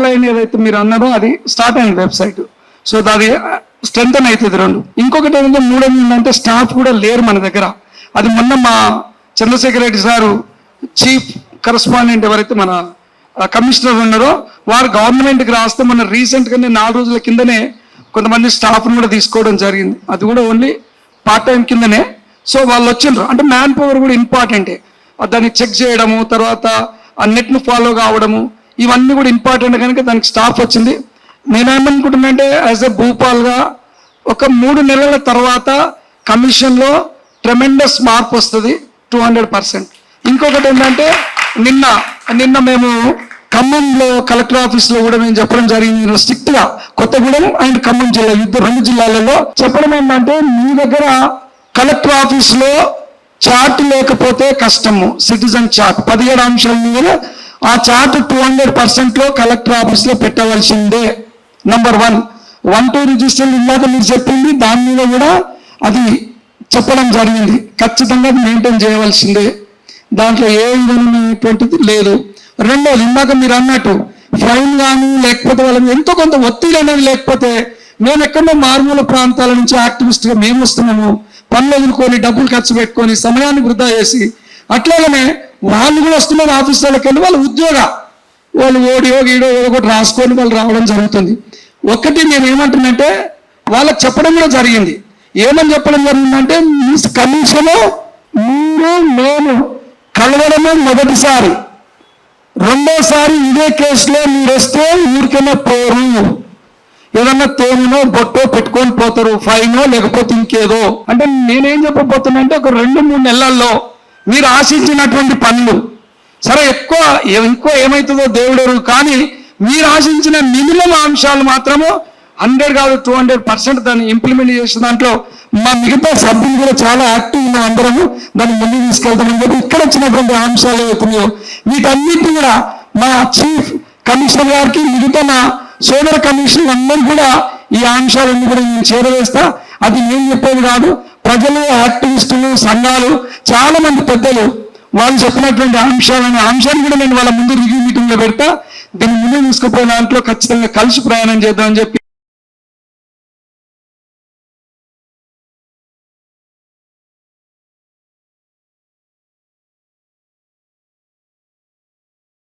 Online ఏదైతే మీరు అన్నారో అది స్టార్ట్ అయింది వెబ్సైట్ సో అది స్ట్రెంగ్ అవుతుంది రెండు. ఇంకొకటి ఏంటంటే మూడోది ఏంటంటే స్టాఫ్ కూడా లేరు మన దగ్గర. అది మొన్న మా Chandrasekhar Reddy sir chief correspondent ఎవరైతే మన uh, కమిషనర్ ఉన్నారో వారు గవర్నమెంట్కి రాస్తే మన రీసెంట్గానే నాలుగు రోజుల కిందనే కొంతమంది స్టాఫ్ను కూడా తీసుకోవడం జరిగింది. అది కూడా ఓన్లీ పార్ట్ టైం కిందనే. సో వాళ్ళు వచ్చిండ్రు. అంటే మ్యాన్ పవర్ కూడా ఇంపార్టెంటే దాన్ని చెక్ చేయడము తర్వాత ఆ నెట్ను ఫాలో కావడము ఇవన్నీ కూడా ఇంపార్టెంట్ కనుక దానికి స్టాఫ్ వచ్చింది. నేనేమనుకుంటున్నానంటే యాజ్ ఎ భూపాల్గా ఒక మూడు నెలల తర్వాత కమిషన్లో ట్రెమెండస్ మార్పు వస్తుంది టూ హండ్రెడ్ పర్సెంట్ ఇంకొకటి ఏంటంటే నిన్న నిన్న మేము ఖమ్మంలో కలెక్టర్ ఆఫీస్లో కూడా మేము చెప్పడం జరిగింది. స్ట్రిక్ట్గా కొత్తగూడెం అండ్ ఖమ్మం జిల్లా ఇద్దరు రెండు జిల్లాలలో చెప్పడం ఏంటంటే మీ దగ్గర కలెక్టర్ ఆఫీస్లో చార్ట్ లేకపోతే కష్టము సిటిజన్ చార్ట్ పదిహేడు అంశాల మీద ఆ చార్ట్ టూ హండ్రెడ్ పర్సెంట్లో కలెక్టర్ ఆఫీస్లో పెట్టవలసిందే. Number one one two register ఇందాక మీరు చెప్పింది దాని మీద కూడా అది చెప్పడం జరిగింది. ఖచ్చితంగా అది మెయింటైన్ చేయవలసిందే. దాంట్లో ఏ విధమైనటువంటిది లేదు. రెండోది ఇందాక మీరు అన్నట్టు ఫైన్ కానీ లేకపోతే వాళ్ళని ఎంతో కొంత ఒత్తిడి అనేది లేకపోతే మేము ఎక్కడో మారుమూల ప్రాంతాల నుంచి యాక్టివిస్ట్గా మేము వస్తున్నాము. పనులు వదులుకొని డబ్బులు ఖర్చు పెట్టుకొని సమయాన్ని వృధా చేసి అట్లాగనే వాళ్ళు కూడా వస్తున్నారు ఆఫీసులకు వెళ్ళి వాళ్ళ ఉద్యోగ. వాళ్ళు ఓడియో గీడో ఒకటి రాసుకొని వాళ్ళు రావడం జరుగుతుంది. ఒకటి నేను ఏమంటున్నంటే వాళ్ళకి చెప్పడం కూడా జరిగింది. ఏమని చెప్పడం జరిగిందంటే మీ కమిషను మీరు నేను కలవడమే మొదటిసారి. రెండోసారి ఇదే కేసులో మీరు వస్తే ఊరికైనా పోరు. ఏదన్నా తేనెనో బొట్టో పెట్టుకొని పోతారు ఫైనో లేకపోతే ఇంకేదో. అంటే నేనేం చెప్పబోతున్నా అంటే ఒక రెండు మూడు నెలల్లో మీరు ఆశించినటువంటి పనులు. సరే ఎక్కువ ఎక్కువ ఏమవుతుందో దేవుడు కానీ మీరు ఆశించిన మినిమం అంశాలు మాత్రము హండ్రెడ్ కాదు టూ హండ్రెడ్ పర్సెంట్ దాన్ని ఇంప్లిమెంట్ చేసిన దాంట్లో మా మిగతా సభ్యులు కూడా చాలా యాక్టివ్ ఉన్నాం అందరము. దాన్ని ముందు తీసుకెళ్తామని చెప్పి ఇక్కడ వచ్చినటువంటి అంశాలు అవుతున్నాయో వీటన్నిటిని కూడా మా చీఫ్ కమిషనర్ గారికి మిగతా మా సోదర కమిషనర్ అందరూ కూడా ఈ అంశాలన్నీ కూడా నేను చేరవేస్తా. అది నేను చెప్పేది కాదు ప్రజలు యాక్టివిస్టు సంఘాలు చాలా మంది పెద్దలు వాళ్ళు చెప్పినటువంటి అంశాలను అంశాన్ని కూడా నేను వాళ్ళ ముందు రివ్యూ మీటింగ్లో పెడతా. దీన్ని ముందు తీసుకుపోయిన దాంట్లో ఖచ్చితంగా కలిసి ప్రయాణం చేద్దామని చెప్పి